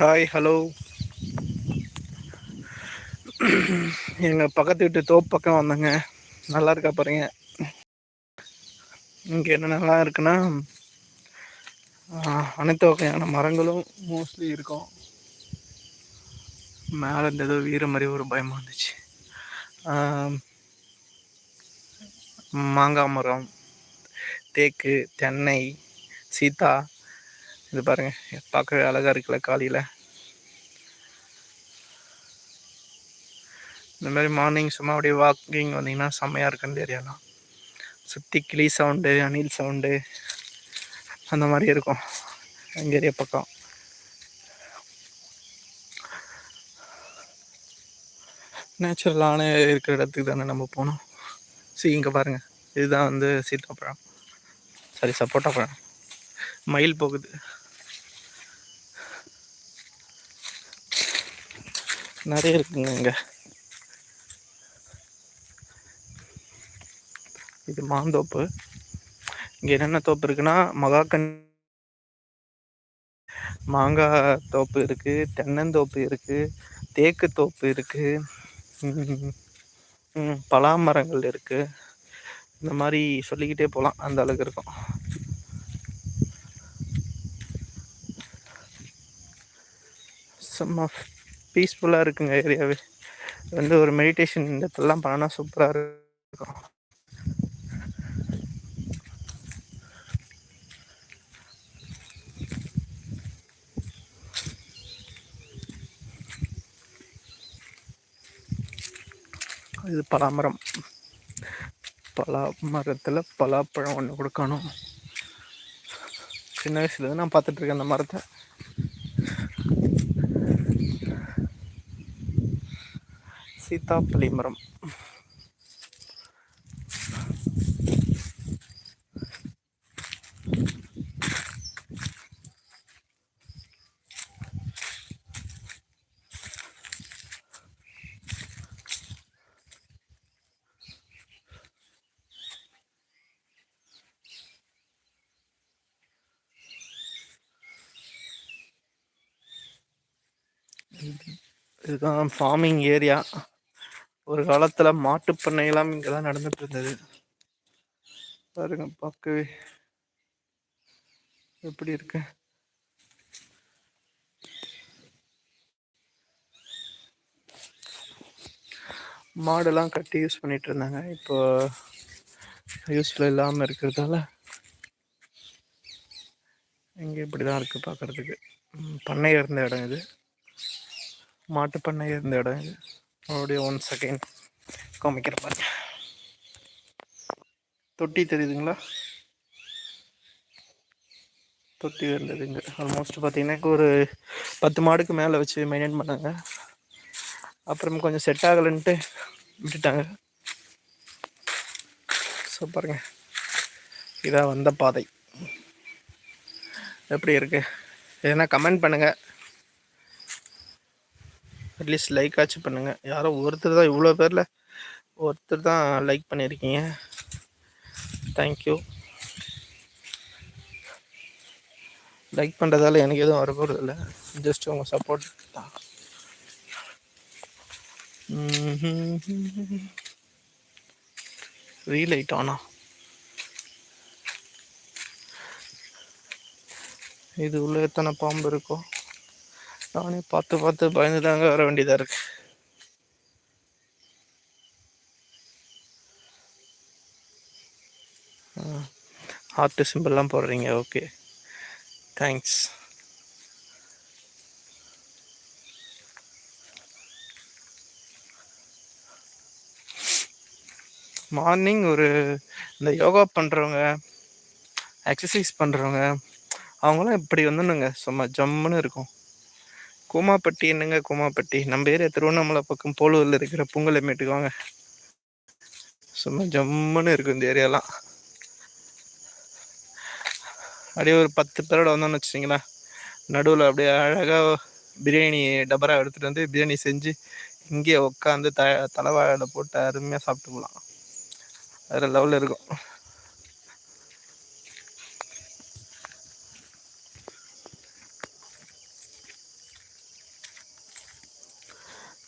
Hi hello எங்கள் பக்கத்து வீட்டு தோப்பு பக்கம் வந்தேங்க. நல்லா இருக்கா பாருங்க. இங்கே என்னென்னலாம் இருக்குன்னா அனைத்து வகையான மரங்களும் மோஸ்ட்லி இருக்கும். மேலே இந்த ஏதோ வீர மாதிரி ஒரு பயமாக இருந்துச்சு. மாங்காய் மரம் தேக்கு தென்னை சீதா இது பாருங்க. பார்க்கவே அழகா இருக்குல்ல காலையில். இந்த மாதிரி மார்னிங் சும்மா அப்படியே வாக்கிங் வந்தீங்கன்னா செம்மையாக இருக்குன்னு ஏரியாலாம் சுற்றி கிளி சவுண்டு அணில் சவுண்டு அந்த மாதிரி இருக்கும். எங்கள் ஏரியா பக்கம். நேச்சுரலான இருக்கிற இடத்துக்கு தானே நம்ம போனோம் சரி இங்கே பாருங்கள் இதுதான் வந்து சீத்தாப்பழம் சாரி சப்போட்டா பழம். மயில் போகுது. நிறைய இருக்குங்க இங்கே இது மாந்தோப்பு. இங்கே என்னென்ன தோப்பு இருக்குன்னா மகாக்கன் மாங்காய் தோப்பு இருக்குது தென்னந்தோப்பு இருக்குது தேக்கு தோப்பு இருக்குது பலாமரங்கள் இருக்குது இந்த மாதிரி சொல்லிக்கிட்டே போகலாம் அந்த அளவுக்கு இருக்கும். செம்ம பீஸ்ஃபுல்லாக இருக்குங்க ஏரியாவே. வந்து ஒரு மெடிடேஷன் இந்த இடத்துலலாம் பண்ணால் சூப்பராக இருக்கும். இது பலாமரம். பலா மரத்தில் பலாப்பழம் ஒன்று கொடுக்கணும். சின்ன வயசுலேருந்து நான் பார்த்துட்ருக்கேன் அந்த மரத்தை. சீதாப்பள்ளி மரம் இதுதான் ஃபார்மிங் ஏரியா ஒரு காலத்துல மாட்டு பண்ணையெல்லாம் இங்கெல்லாம் நடந்துட்டு இருந்தது பாருங்க பார்க்கவே எப்படி இருக்கு. மாடெல்லாம் கட்டி யூஸ் பண்ணிட்டு இருந்தாங்க இப்போ யூஸ்ஃபுல் இல்லாமல் இருக்கிறதால இங்கே இப்படி தான் இருக்குது பார்க்குறதுக்கு பண்ணை இருந்த இடம் இது. மாட்டு பண்ணை இருந்த இடம் இது. மறுபடியும் ஒன் செகண்ட் காமிக்கிற பாருங்க. தொட்டி தெரியுதுங்களா? தொட்டி இருந்ததுங்க ஆல்மோஸ்ட் பார்த்தீங்கன்னா ஒரு பத்து மாடுக்கு மேலே வச்சு மெயின்டைன் பண்ணாங்க. அப்புறம் கொஞ்சம் செட் ஆகலைன்ட்டு விட்டுட்டாங்க. ஸோ பாருங்க. இதான் வந்த பாதை. எப்படி இருக்குது எதுனா கமெண்ட் பண்ணுங்கள் அட்லீஸ்ட் லைக் ஆச்சு பண்ணுங்கள் யாரோ ஒருத்தர் தான் இவ்வளோ பேரில் ஒருத்தர் தான் லைக் பண்ணியிருக்கீங்க தேங்க்யூ லைக் பண்ணுறதால எனக்கு எதுவும் வர போகிறது இல்லை. ஜஸ்ட் உங்கள் சப்போர்ட் தான். ரீலைட் ஆனா. இது உள்ள எத்தனை பாம்பு இருக்கோ? நானே பார்த்து பார்த்து பயந்து தாங்க வர வேண்டியதாக இருக்கு. ஹார்ட் சிம்பிள்லாம் போடுறீங்க. ஓகே தேங்க்ஸ் மார்னிங் ஒரு இந்த யோகா பண்ணுறவங்க எக்ஸசைஸ் பண்ணுறவங்க அவங்களாம் இப்படி வந்துடுங்க சும்மா ஜம்முன்னு இருக்கும். கோமாப்பட்டி என்னங்க கோமாப்பட்டி? நம்ம ஏரியா திருவண்ணாமலை பக்கம் போலூரில் இருக்கிற பொங்கலை மேட்டுக்கு வாங்க. சும்மா ஜம்முன்னு இருக்கும் இந்த ஏரியாலாம். அப்படியே ஒரு பத்து பேரோட வந்தோம்னு வச்சுங்களேன் நடுவில் அப்படியே அழகாக பிரியாணி டபரா எடுத்துகிட்டு வந்து பிரியாணி செஞ்சு இங்கேயே உட்காந்து த தலைவாழை போட்டு அருமையாக சாப்பிட்டு போகலாம் வேறு லெவலில் இருக்கும்.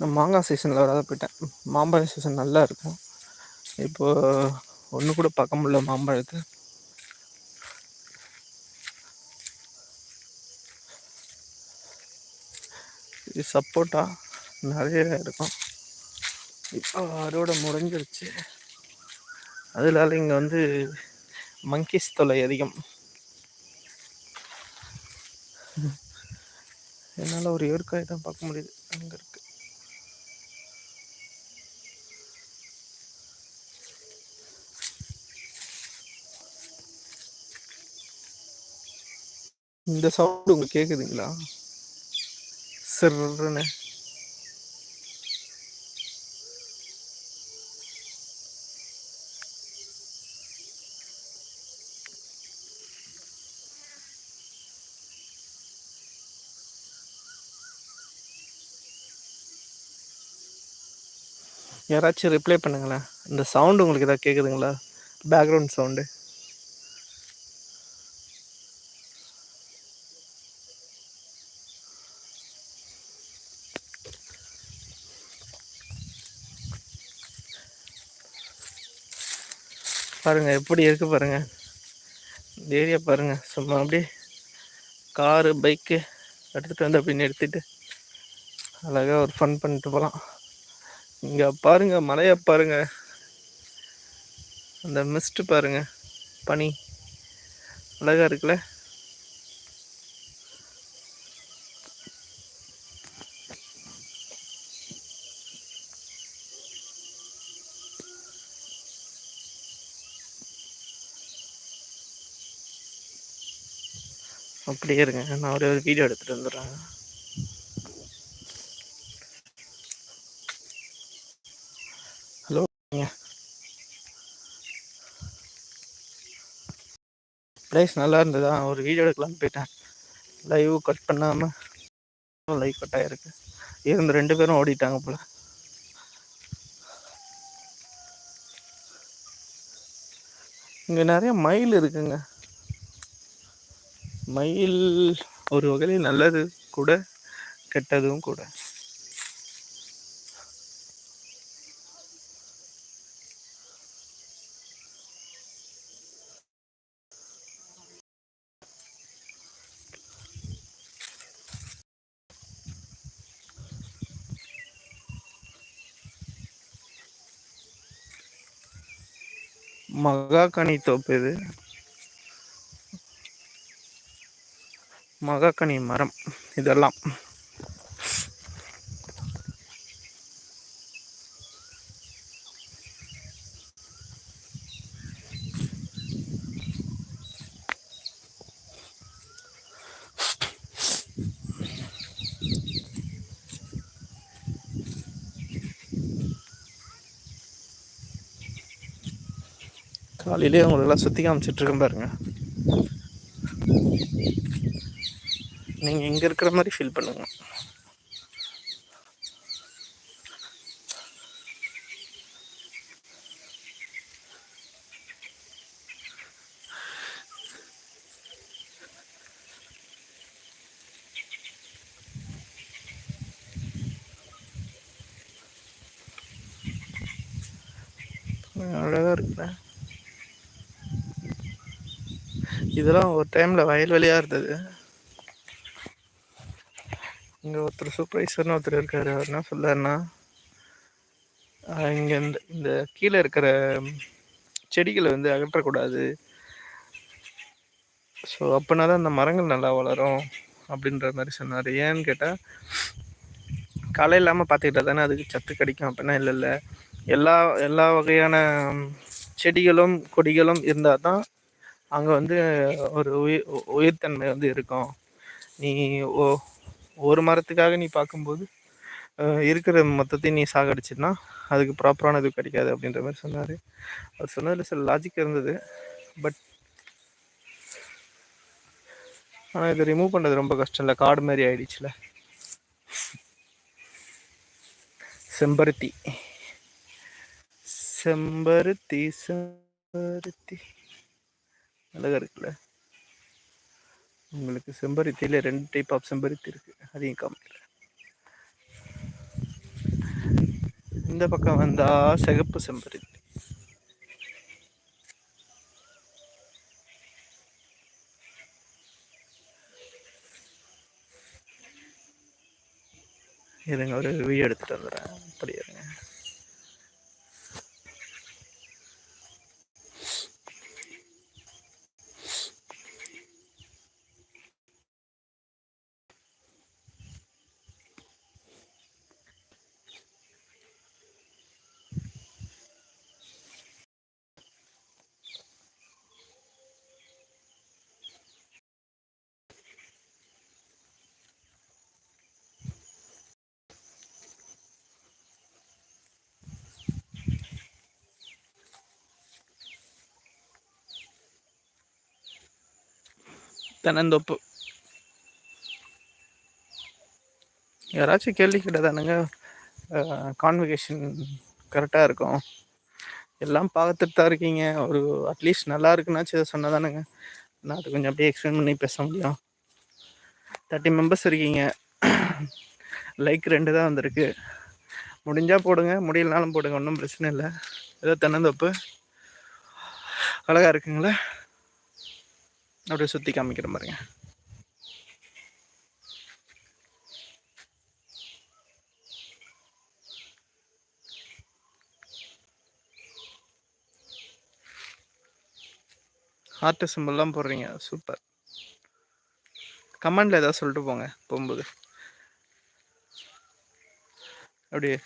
நான் மாங்காய் சீசனில் வராத போயிட்டேன். மாம்பழம் சீசன் நல்லா இருக்கும். இப்போது ஒன்று கூட பார்க்க முடியல மாம்பழத்தை. இது சப்போட்டா நிறைய இருக்கும். இப்போ அறுவடை முடிஞ்சிருச்சு. அதனால இங்கே வந்து மங்கிஸ் தொலை அதிகம். என்னால் ஒரு ஏற்காய் தான் பார்க்க முடியுது. அங்கே இருக்கு இந்த சவுண்ட் உங்களுக்கு கேட்குதுங்களா சிறுன்னு. யாராச்சும் ரிப்ளை பண்ணுங்களேன். இந்த சவுண்டு உங்களுக்கு எதாவது கேட்குதுங்களா பேக்ரவுண்ட் சவுண்டு. பாருங்கள் எப்படி இருக்குது பாருங்கள் இந்த ஏரியா பாருங்கள் சும்மா அப்படியே காரு பைக்கு எடுத்துகிட்டு வந்து அப்படின்னு எடுத்துகிட்டு அழகாக ஒரு ஃபன் பண்ணிட்டு போகலாம் இங்கே பாருங்கள் மலையை பாருங்கள் அந்த மிஸ்ட்டு பாருங்கள் பனி. அழகாக இருக்குல்ல? அப்படியே இருங்க. நான் ஒரே ஒரு வீடியோ எடுத்துகிட்டு வந்துடுறேன். ஹலோ ப்ரைஸ் நல்லா இருந்ததா? ஒரு வீடியோ எடுக்கலாம்னு போயிட்டேன். லைவ் கட் பண்ணாமல் லைவ் கட் ஆகிருக்கு இருந்து ரெண்டு பேரும் ஓடிட்டாங்க போல். இங்கே நிறைய மயில் இருக்குங்க. மயில் ஒரு வகையில் நல்லது கூட கெட்டதும் கூட. மகாகனி தோப்பு இது. மகாக்கனி மரம். இதெல்லாம். காலையிலே உங்களெல்லாம் சுற்றி காமிச்சிட்ருக்கேன் பாருங்கள் நீங்கள் இங்கே இருக்கிற மாதிரி ஃபீல் பண்ணுங்க. அழகாக இருக்குல்ல. இதெல்லாம் ஒரு டைமில் வயல்வெளியாக இருந்தது. இங்கே ஒருத்தர் சூப்பர்வைசர்னு ஒருத்தர் இருக்கார். அவர் என்ன சொல்லார்னா இங்கே இந்த இந்த கீழே இருக்கிற செடிகளை வந்து அகற்றக்கூடாது. ஸோ அப்படின்னா தான் அந்த மரங்கள் நல்லா வளரும் அப்படின்ற மாதிரி சொன்னார். ஏன்னு கேட்டால் களை இல்லாமல் பார்த்துக்கிட்டா தானே அதுக்கு சத்து கிடைக்கும். அப்படின்னா இல்லை இல்லை. எல்லா எல்லா வகையான செடிகளும் கொடிகளும் இருந்தால் தான் அங்கே வந்து ஒரு உயிர் உயிர்த்தன்மை வந்து இருக்கும். நீ ஓ ஒரு மரத்துக்காக நீ பார்க்கும்போது இருக்கிற மொத்தத்தையும் நீ சாகடிச்சின்னா அதுக்கு ப்ராப்பரான இது கிடைக்காது அப்படின்ற மாதிரி சொன்னார். அவர் சொன்னதில் சில லாஜிக் இருந்தது. பட் ஆனால் இதை ரிமூவ் பண்ணுறது ரொம்ப கஷ்டம் இல்லை. காடு மாதிரி ஆயிடுச்சுல. செம்பருத்தி. செம்பருத்தி செம்பருத்தி. அழகாக இருக்குல்ல. உங்களுக்கு செம்பருத்தியில் ரெண்டு டைப் ஆஃப் செம்பருத்தி இருக்கு. அதையும் காமிக்கிறேன். இந்த பக்கம் வந்தா சிகப்பு செம்பருத்தி. இருங்க ஒரு வீடியோ எடுத்துட்டு வந்துடுறேன். அப்படி இருங்க. தென்னந்தோப்பு யாராச்சும் கேள்வி கேட்டதானுங்க கான்வெகேஷன் கரெக்டாக இருக்கும். எல்லாம் பார்த்துட்டு தான் இருக்கீங்க. ஒரு அட்லீஸ்ட் நல்லா இருக்குன்னாச்சும் இதை சொன்னதானுங்க. நான் அது கொஞ்சம் அப்படியே எக்ஸ்பிளைன் பண்ணி பேச முடியும். தேர்ட்டி மெம்பர்ஸ் இருக்கீங்க. லைக் ரெண்டு தான் வந்திருக்கு. முடிஞ்சால் போடுங்க. முடியலனாலும் போடுங்க. ஒன்றும் பிரச்சனை இல்லை. ஏதோ தென்னந்தோப்பு. அழகாக இருக்குங்களா? அப்படியே சுற்றி காமிக்கிற பாருங்க. ஹார்ட் சிம்பிள்லாம் போடுறீங்க. சூப்பர் கமெண்டில் ஏதாவது சொல்லிட்டு போங்க போகும்போது. அப்படியே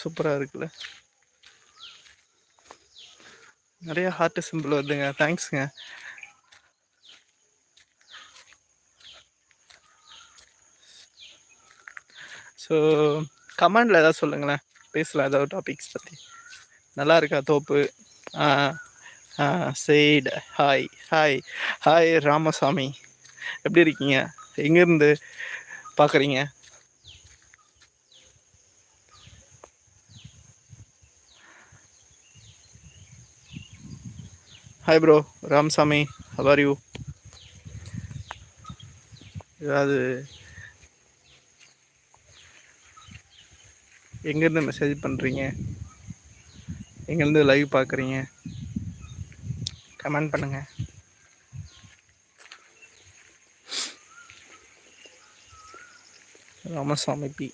சூப்பராக இருக்குல்ல. நிறையா ஹார்ட் சிம்பிள் வருதுங்க. தேங்க்ஸுங்க ஸோ கமெண்டில் ஏதாவது சொல்லுங்களேன். பேசலாம் ஏதாவது டாபிக்ஸ் பற்றி நல்லா இருக்கா தோப்பு? Said hi hi hi Ramasamy. எப்படி இருக்கீங்க? எங்கேருந்து பார்க்குறீங்க hi bro Ramasamy how are you ஏதாவது எங்கேருந்து மெசேஜ் பண்ணுறீங்க எங்கேருந்து லைவ் பார்க்குறீங்க? கமெண்ட் பண்ணுங்கள் Ramasamy B.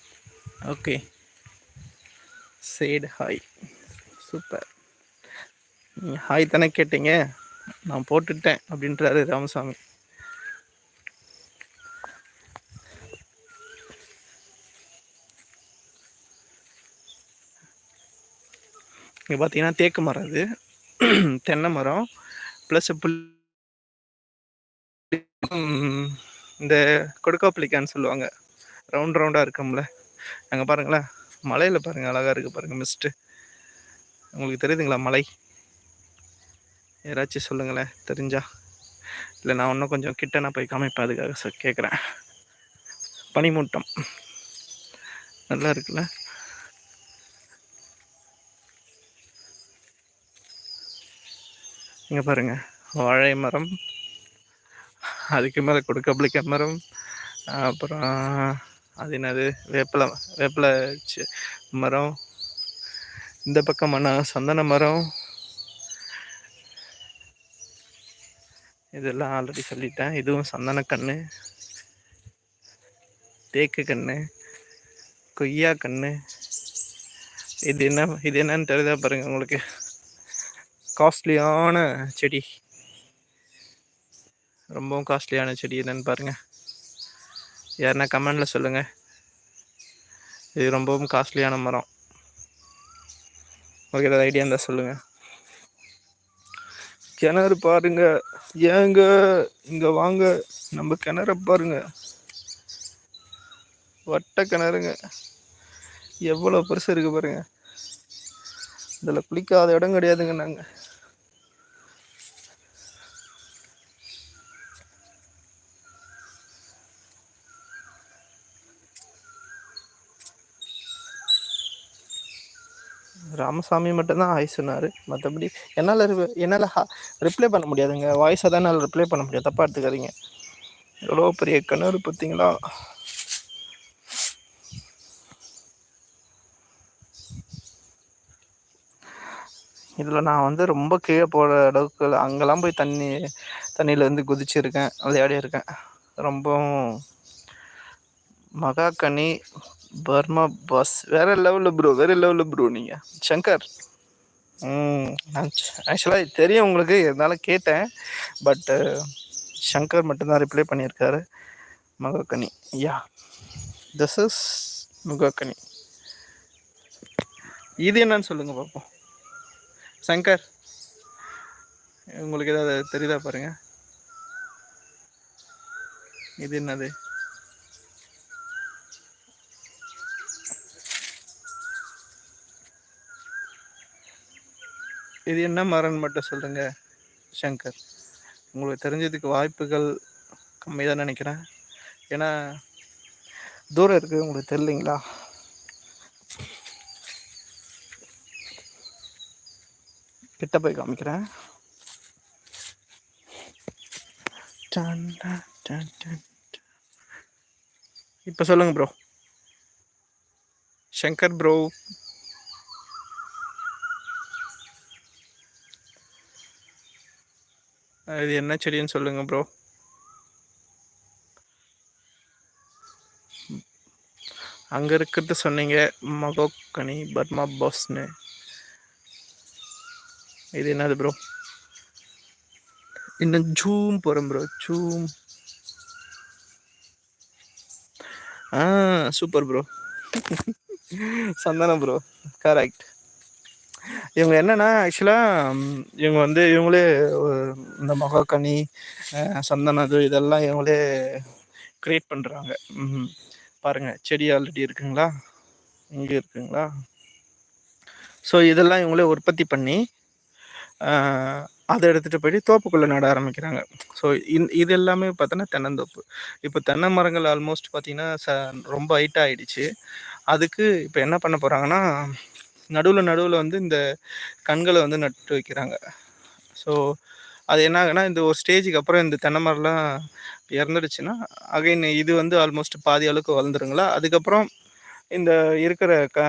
Okay chat hi super நீங்கள் ஹாய் தானே கேட்டீங்க? நான் போட்டுட்டேன் அப்படின்றாரு ராமசாமி. இங்கே பார்த்தீங்கன்னா தேக்கு மரம் இது. தென்னை மரம். ப்ளஸ் புல் இந்த கொடுக்காப்புளிக்கான்னு சொல்லுவாங்க. ரவுண்ட் ரவுண்டாக இருக்கும்ல. அங்கே பாருங்களேன். மலையில் பாருங்கள் அழகாக இருக்குது பாருங்கள் மிஸ்ட்டு உங்களுக்கு தெரியுதுங்களா மலை? யாராச்சும் சொல்லுங்களேன் தெரிஞ்சா. இல்லை நான் இன்னும் கொஞ்சம் கிட்ட நான் போய் காமிப்பேன் அதுக்காக கேட்குறேன் பனிமூட்டம். நல்லா இருக்குல்ல? இங்கே பாருங்கள் வாழை மரம் அதுக்கு மேலே கொடுக்கப்பிளிக்க மரம் அப்புறம் அது என்னது? வேப்பிலை வேப்பிலை மரம் இந்த பக்கம் சந்தன மரம் இதெல்லாம் ஆல்ரெடி சொல்லிட்டேன். இதுவும் சந்தன கன்று தேக்கு கன்று கொய்யா கன்று இது என்ன இது என்னன்னு தெரியுதா பாருங்க உங்களுக்கு? காஸ்ட்லியான செடி. ரொம்பவும் காஸ்ட்லியான செடி என்னன்னு பாருங்கள் யாருன்னா கமெண்டில் சொல்லுங்கள் இது ரொம்பவும் காஸ்ட்லியான மரம். ஓகே ஏதாவது ஐடியா இருந்தால் சொல்லுங்கள் கிணறு பாருங்க. ஏங்க? இங்கே வாங்க. நம்ம கிணற பாருங்க. வட்ட கிணறுங்க. எவ்வளோ பெருசு இருக்கு பாருங்க. இதில் குளிக்காத இடம் கிடையாதுங்க நாங்கள் ராமசாமி மட்டும்தான் ஹாய் சொன்னார். மற்றபடி என்னால் என்னால் ரிப்ளை பண்ண முடியாதுங்க. வாய்ஸை தான் என்னால் ரிப்ளை பண்ண முடியாது தப்பாக எடுத்துக்காதீங்க. எவ்வளோ பெரிய கிணறு பார்த்தீங்களா இதில் நான் வந்து ரொம்ப கீழே போகிற அளவுக்கு அங்கெல்லாம் போய் தண்ணி தண்ணியில் இருந்து குதிச்சிருக்கேன். விளையாடி இருக்கேன் ரொம்பவும் மகாகனி பர்மா பாஸ். வேற லெவலில் ப்ரோ வேற லெவலில் ப்ரோ நீங்கள் சங்கர். ஆக்சுவலாக தெரியும் உங்களுக்கு இருந்தாலும் கேட்டேன். பட்டு சங்கர் மட்டும்தான் ரிப்ளை பண்ணியிருக்காரு. மகக்கனி யா. திஸ் இஸ் முகக்கனி இது என்னன்னு சொல்லுங்கள் பார்ப்போம் சங்கர். உங்களுக்கு ஏதாவது தெரியுதா பாருங்க. இது என்னது? இது என்ன மரம்னு மட்டும் சொல்லுங்க சங்கர். உங்களுக்கு தெரிஞ்சதுக்கு வாய்ப்புகள் கம்மி தான் நினைக்கிறேன். ஏன்னா தூரம் இருக்குது உங்களுக்கு தெரியலைங்களா? கிட்ட போய் காமிக்கிறேன். இப்போ சொல்லுங்க ப்ரோ சங்கர் ப்ரோ இது என்ன செடின்னு சொல்லுங்க ப்ரோ அங்கே இருக்கிறது சொன்னீங்க மகோக்கனி பர்மா பாஸ்னு. இது என்னது ப்ரோ இன்னும் ஜூம் போகிறேன் ப்ரோ ஜூம். ஆ super bro Santhanam bro correct இவங்க என்னன்னா ஆக்சுவலாக இவங்க வந்து இவங்களே இந்த மகாக்கனி சந்தனது இதெல்லாம் இவங்களே க்ரியேட் பண்ணுறாங்க பாருங்கள் செடி ஆல்ரெடி இருக்குங்களா? இங்கே இருக்குங்களா? ஸோ இதெல்லாம் இவங்களே உற்பத்தி பண்ணி அதை எடுத்துகிட்டு போயிட்டு தோப்புக்குள்ளே நட ஆரம்பிக்கிறாங்க. ஸோ இந் இது எல்லாமே பார்த்தோன்னா தென்னந்தோப்பு. இப்போ தென்னை மரங்கள் ஆல்மோஸ்ட் பார்த்திங்கன்னா ச ரொம்ப ஹைட்டாக ஆகிடுச்சு அதுக்கு இப்போ என்ன பண்ண போகிறாங்கன்னா நடுவில் நடுவில் வந்து இந்த கண்களை வந்து நட்டு வைக்கிறாங்க. ஸோ அது என்ன ஆகுனா இந்த ஒரு ஸ்டேஜுக்கு அப்புறம் இந்த தென்னை மரம்லாம் இறந்துடுச்சுன்னா அகைன் இது வந்து ஆல்மோஸ்ட் பாதி அளவுக்கு வளர்ந்துருங்களா? அதுக்கப்புறம் இந்த இருக்கிற க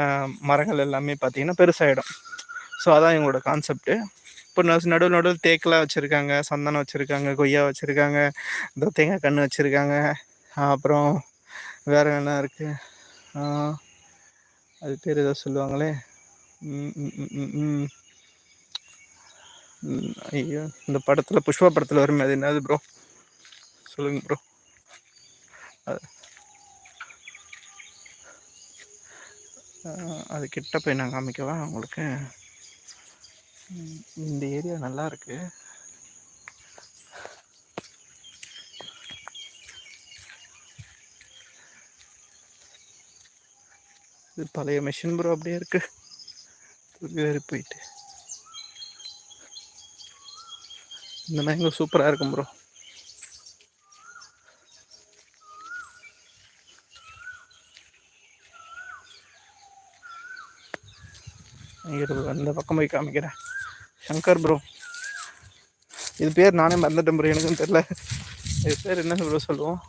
மரங்கள் எல்லாமே பார்த்திங்கன்னா பெருசாகிடும் ஸோ அதான் இவங்களோட கான்செப்ட்டு இப்போ நடுவில் நடுவில் தேக்கெலாம் வச்சுருக்காங்க சந்தனம் வச்சுருக்காங்க கொய்யா வச்சுருக்காங்க இந்த தேங்காய் கன்று வச்சுருக்காங்க. அப்புறம் வேறு என்ன இருக்குது அது பேர் ஏதோ சொல்லுவாங்களே. ஐயோ இந்த படத்தில் புஷ்பா படத்தில் வருமே அது என்னது ப்ரோ சொல்லுங்க ப்ரோ அது கிட்ட போய் நான் காமிக்கவா உங்களுக்கு? இந்த ஏரியா நல்லா இருக்கு. இது பழைய மிஷின் ப்ரோ அப்படியே இருக்கு. வேறு போயிட்டு. இந்த மேங்கோ சூப்பராக இருக்கும் ப்ரோ இந்த பக்கம் போய் காமிக்கிறேன். சங்கர் ப்ரோ இது பேர் நானே மறந்துட்டேன் ப்ரோ எனக்கும் தெரில இது பேர் என்ன ப்ரோ சொல்லுவோம்.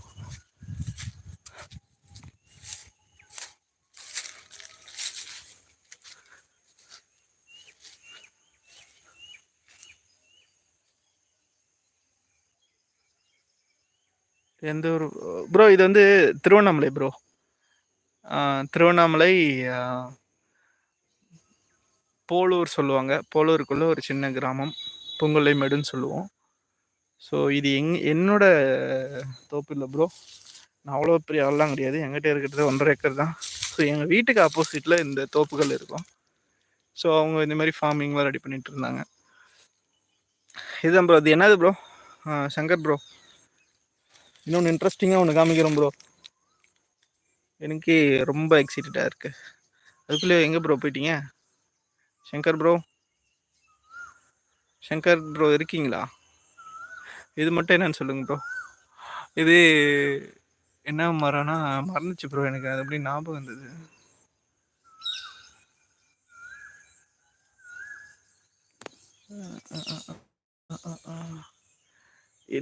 எந்த ஒரு ப்ரோ இது வந்து திருவண்ணாமலை ப்ரோ திருவண்ணாமலை போலூர் சொல்லுவாங்க. போலூருக்குள்ளே ஒரு சின்ன கிராமம். பொங்கலை மேடுன்னு சொல்லுவோம். ஸோ இது எங் என்னோட தோப்பு இல்லை ப்ரோ நான் அவ்வளோ பெரிய ஆள்லாம் கிடையாது. எங்கிட்ட இருக்கிறது ஒன்றரை ஏக்கர் தான். ஸோ எங்கள் வீட்டுக்கு ஆப்போசிட்டில் இந்த தோப்புகள் இருக்கும். ஸோ அவங்க இந்த மாதிரி ஃபார்மிங்லாம் ரெடி பண்ணிகிட்டு இருந்தாங்க. இதுதான் ப்ரோ அது என்னது ப்ரோ சங்கர் ப்ரோ இன்னொன்று இன்ட்ரெஸ்டிங்காக ஒன்று காமிக்கிறோம் ப்ரோ எனக்கு ரொம்ப எக்ஸைட்டடாக இருக்குது அதுக்குள்ளே எங்கே ப்ரோ போயிட்டீங்க? சங்கர் ப்ரோ சங்கர் ப்ரோ இருக்கீங்களா? இது மட்டும் என்னன்னு சொல்லுங்க ப்ரோ இது என்ன மரம்னா மறந்துச்சு ப்ரோ எனக்கு. அது எப்படி ஞாபகம் வந்தது.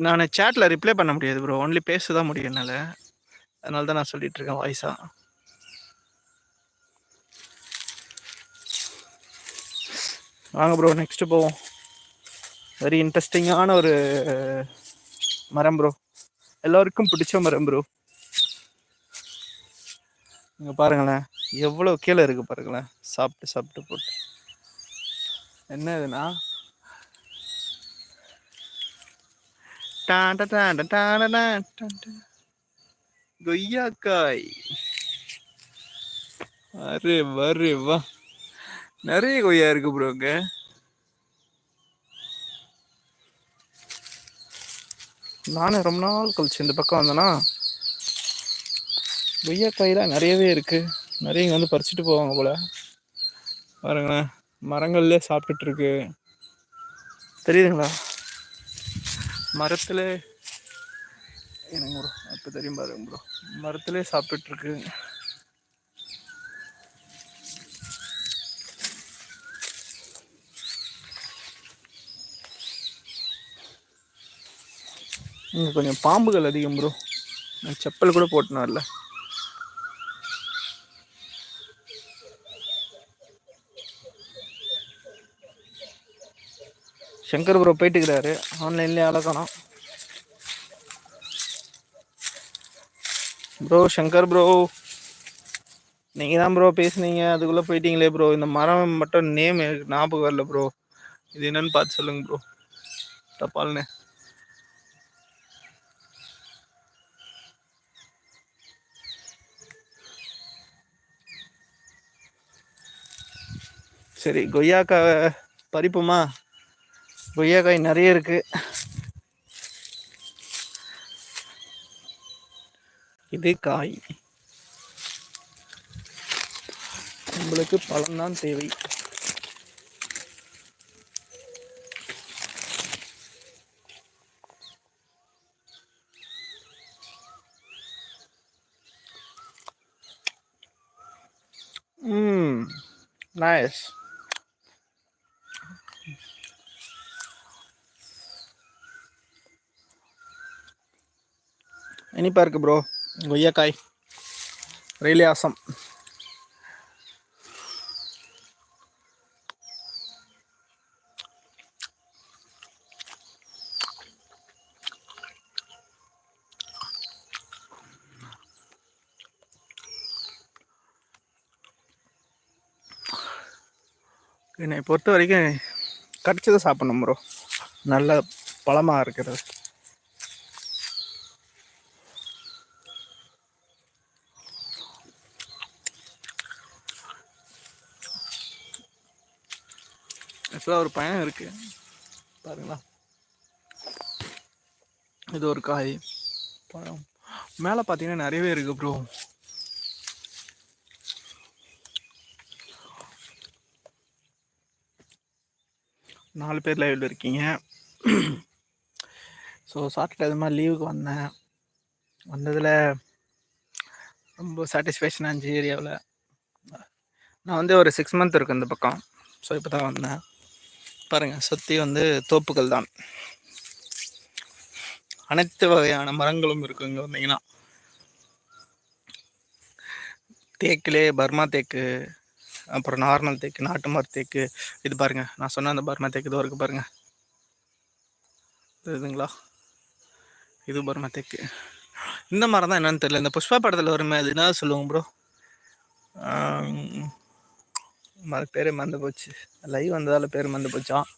நான் சேட்டில் ரிப்ளை பண்ண முடியாது ப்ரோ ஒன்லி பேச தான் முடியும் என்னால். அதனால தான் நான் சொல்லிட்டு இருக்கேன் வாய்ஸாக வாங்க ப்ரோ நெக்ஸ்ட்டு போவோம். வெரி இன்ட்ரெஸ்டிங்கான ஒரு மரம் ப்ரோ எல்லோருக்கும் பிடிச்ச மரம் ப்ரோ இங்கே பாருங்களேன். எவ்வளோ கீழே இருக்குது பாருங்களேன். சாப்பிட்டு சாப்பிட்டு போட்டு. என்ன இதுனா கொய்யாக்காய் அரே வரே வா நிறைய கொய்யா இருக்கு ப்ரோ இங்க நானும் ரொம்ப நாள் கழிச்சு இந்த பக்கம் வந்தேன்னா கொய்யாக்காயெலாம் நிறையவே இருக்குது நிறைய இங்கே வந்து பறிச்சுட்டு போவாங்க போல் பாருங்களேன் மரங்கள்லேயே சாப்பிட்டுட்ருக்கு தெரியுதுங்களா மரத்தில் எனக்கு ப்ரோ இப்போ தெரியும் பாருங்க ப்ரோ மரத்துலேயே சாப்பிட்டுட்ருக்கு இங்கே கொஞ்சம் பாம்புகள் அதிகம் ப்ரோ நான் செப்பல் கூட போட்டுனா சங்கர் ப்ரோ போயிட்டுக்கிறாரு. ஆன்லைன்லேயே அழகணும். ப்ரோ சங்கர் ப்ரோ நீங்கள் தான் ப்ரோ பேசுனீங்க. அதுக்குள்ளே போயிட்டீங்களே ப்ரோ இந்த மரம் மட்டும் நேம் எனக்கு ஞாபகம் வரல ப்ரோ இது என்னன்னு பார்த்து சொல்லுங்க ப்ரோ தப்பால்னு. சரி கொய்யாக்காய் பறிப்போமா? கொய்யாக்காய் நிறைய இருக்கு. இது காய். உங்களுக்கு பழம்தான் தேவை. Nice. இனிப்பா இருக்கு ப்ரோ கொய்யாக்காய் ரயிலே ஆசம் என்னை பொறுத்த வரைக்கும் கடிச்சதை சாப்பிடணும் ப்ரோ நல்ல பழமாக இருக்கிறது. ஆக்சுவலாக ஒரு பயணம் இருக்குது பாருங்களா. இது ஒரு காய். பழம். மேலே பார்த்தீங்கன்னா நிறையவே இருக்குது ப்ரோ நாலு பேர் லைவில் இருக்கீங்க. ஸோ சாட்டர்டே அது மாதிரி லீவுக்கு வந்தேன். வந்ததில் ரொம்ப சாட்டிஸ்ஃபேக்ஷன் இருந்துச்சு ஏரியாவில் நான் வந்து ஒரு சிக்ஸ் மந்த் இருக்கேன் இந்த பக்கம். ஸோ இப்போ தான் வந்தேன். பாருங்கள் சுற்றி வந்து தோப்புகள் தான். அனைத்து வகையான மரங்களும் இருக்கும் இங்கே வந்தீங்கன்னா. தேக்கிலே பர்மா தேக்கு அப்புறம் நார்மல் தேக்கு நாட்டு மர தேக்கு. இது பாருங்கள் நான் சொன்ன அந்த பர்மா தேக்கு இதோ இருக்குது பாருங்கள் இதுங்களா? இது பர்மா தேக்கு. இந்த மரம் தான் என்னன்னு தெரியல இந்த புஷ்பா படத்தில் வருமே அது என்ன சொல்லுவோம் ப்ரோ பேரே மறந்து போச்சு. லைவ் வந்ததால் பேர் மறந்து போச்சான்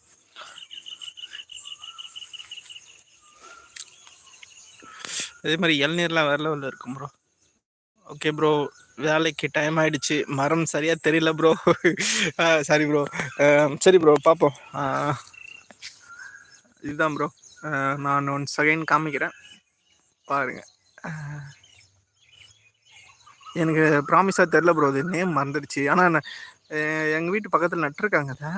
அதே மாதிரி இளநீர்லாம் வேற லெவலில் இருக்கும் ப்ரோ ஓகே ப்ரோ வேலைக்கு டைம் ஆயிடுச்சு. மரம் சரியாக தெரியல ப்ரோ சாரி ப்ரோ சரி ப்ரோ பார்ப்போம் இதுதான் ப்ரோ நான் ஒன் செகண்ட் காமிக்கிறேன். பாருங்க. எனக்கு ப்ராமிஸாக தெரில ப்ரோ இது நேம் மறந்துடுச்சு. ஆனால் எங்கள் வீட்டு பக்கத்தில் நட்டுருக்காங்க அதை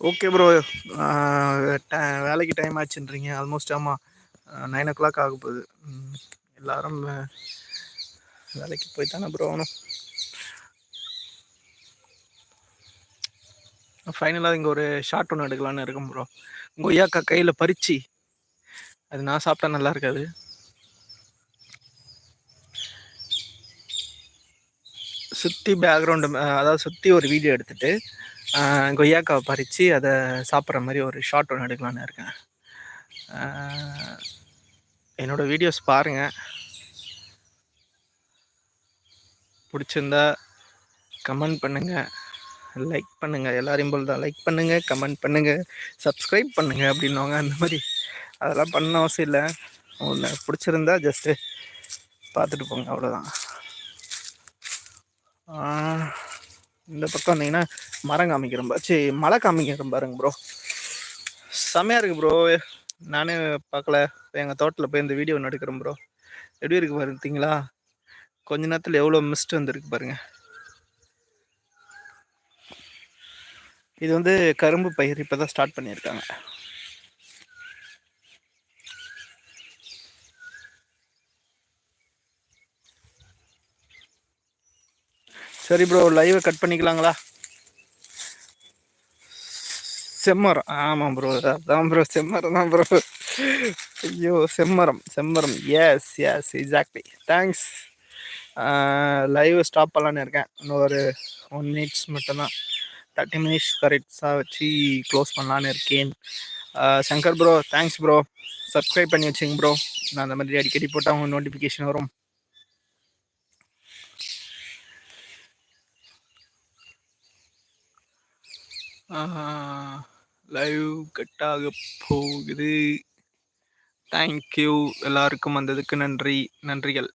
ஓகே ப்ரோ. வேலைக்கு டைம் ஆச்சுன்றீங்க. ஆல்மோஸ்ட் ஆமாம் நைன் ஓ கிளாக் ஆக போகுது. எல்லாரும் வேலைக்கு போய் தானே ப்ரோ ஆகணும். ஃபைனலாக இங்கே ஒரு ஷார்ட் ஒன்று எடுக்கலான்னு இருக்கேன் ப்ரோ. கொய்யாக்கா கையில் பறிச்சு அது நான் சாப்பிட்டா நல்லா இருக்காது. சுற்றி பேக்ரவுண்டு அதாவது சுற்றி ஒரு வீடியோ எடுத்துகிட்டு கொய்யாக்காவை பறித்து அதை சாப்பிட்ற மாதிரி ஒரு ஷார்ட் ஒன்று எடுக்கலான்னு இருக்கேன். என்னோடய என்னோட வீடியோஸ் பாருங்கள் பிடிச்சிருந்தா கமெண்ட் பண்ணுங்கள் லைக் பண்ணுங்கள் எல்லாரையும் போல் தான் லைக் பண்ணுங்கள் கமெண்ட் பண்ணுங்கள் சப்ஸ்கிரைப் பண்ணுங்கள் அப்படின்னுவாங்க அந்த மாதிரி. அதெல்லாம் பண்ண அவசியம் இல்லை. ஒன்று பிடிச்சிருந்தா ஜஸ்ட்டு பார்த்துட்டு போங்க அவ்வளோதான் இந்த பக்கம் வந்தீங்கன்னா மரம் காமிக்கிறேன் பா. சரி மழை காமிக்கிறேன் பாருங்க ப்ரோ செமையாக இருக்குது ப்ரோ நானே பார்க்கல. எங்கள் தோட்டத்தில் போய் இந்த வீடியோ ஒன்று எடுக்கிறேன் ப்ரோ எப்படி இருக்குது பாருங்களா கொஞ்ச நேரத்தில் எவ்வளோ மிஸ்ட் வந்துருக்கு பாருங்கள் இது வந்து கரும்பு பயிர் இப்போ தான் ஸ்டார்ட் பண்ணியிருக்காங்க. சரி ப்ரோ லைவை கட் பண்ணிக்கலாங்களா? செம்மரம். ஆமாம் ப்ரோ அதான் ப்ரோ செம்மரம் தான் ப்ரோ ஐயோ செம்மரம் செம்மரம். Yes yes exactly thanks live stop பண்ணலான்னு இருக்கேன். இன்னும் ஒரு ஒன் மினிட்ஸ் மட்டும்தான். தேர்ட்டி மினிட்ஸ் கரெக்டாக வச்சு க்ளோஸ் பண்ணலான்னு இருக்கேன். Shankar bro thanks bro subscribe பண்ணி வச்சுங்க ப்ரோ நான் அந்த மாதிரி அடிக்கடி போட்டால் அவங்க நோட்டிஃபிகேஷன் வரும். லைவ் கட் ஆக போகுது. தேங்க்யூ எல்லாருக்கும் வந்ததுக்கு நன்றி. நன்றிகள்.